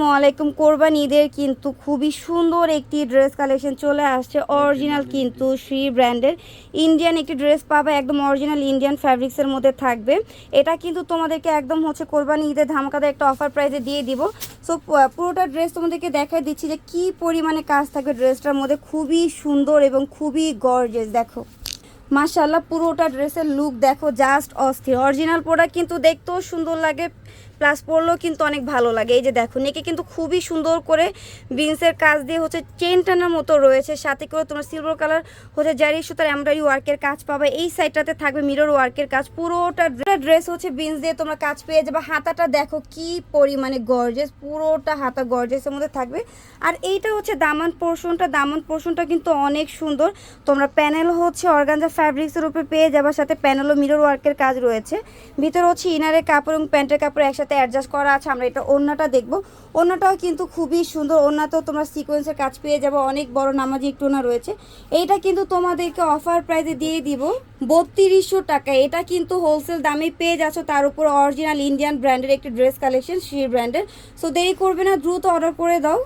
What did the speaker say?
আসসালামু আলাইকুম। কোরবান ঈদের কিন্তু খুবই সুন্দর একটি ড্রেস কালেকশন চলে আসছে। অরিজিনাল কিন্তু শ্রী ব্র্যান্ডের ইন্ডিয়ান একটি ড্রেস পাবে, একদম অরিজিনাল ইন্ডিয়ান ফ্যাব্রিক্সের মধ্যে থাকবে। এটা কিন্তু তোমাদেরকে একদম হচ্ছে কোরবানি ঈদের ধামাকাতে একটা অফার প্রাইসে দিয়ে দিব। সো পুরোটা ড্রেস তোমাদেরকে দেখাই দিচ্ছি যে কি পরিমাণে কাজ থাকবে ড্রেসটার মধ্যে। খুবই সুন্দর এবং খুবই গর্জেস দেখো। মাশাল্লাহ পুরোটা ড্রেসের লুক দেখো জাস্ট অস্থির। অরিজিনাল প্রোডাক্ট কিন্তু দেখতেও সুন্দর লাগে। প্লাস পরলেও কিন্তু অনেক ভালো লাগে। এই যে দেখো নেকে কিন্তু খুবই সুন্দর করে বিনসের কাজ দিয়ে হচ্ছে চেন টানার মতো রয়েছে। সাথে করে তোমার সিলভার কালার হচ্ছে জারি সুতার এমব্রয়ডারি ওয়ার্কের কাজ পাবে। এই সাইডটাতে থাকবে মিরর ওয়ার্কের কাজ। পুরোটা ড্রেস হচ্ছে বিনস দিয়ে তোমরা কাজ পেয়ে যাবে। হাতাটা দেখো কি পরিমাণে গর্জেস পুরোটা হাতা গর্জেসের মধ্যে থাকবে। আর এইটা হচ্ছে দামান পোর্শনটা দামান পোর্শনটা কিন্তু অনেক সুন্দর। তোমরা প্যানেল হচ্ছে অর্গানজা ফ্যাব্রিক্সের উপরে পেয়ে যাবার সাথে প্যানেল ও মিরর ওয়ার্কের কাজ রয়েছে। ভিতরে হচ্ছে ইনারের কাপড় এবং প্যান্টের কাপড় একসাথে অ্যাডজাস্ট করা আছে, আমরা এটা ওড়নাটা দেখব। ওড়নাটাও কিন্তু খুবই সুন্দর। ওড়নাতেও তোমরা সিকোয়েন্সের কাজ পেয়ে যাব, অনেক বড় নামাজি একটু ওনা রয়েছে। এইটা কিন্তু তোমাদেরকে অফার প্রাইজে দিয়ে দিব বত্রিশশো টাকা। এটা কিন্তু হোলসেল দামে পেয়ে যাচ্ছ, তার উপর অরিজিনাল ইন্ডিয়ান ব্র্যান্ডের একটি ড্রেস কালেকশন সেই ব্র্যান্ডের সো দেরি করবে না, দ্রুত অর্ডার করে দাও।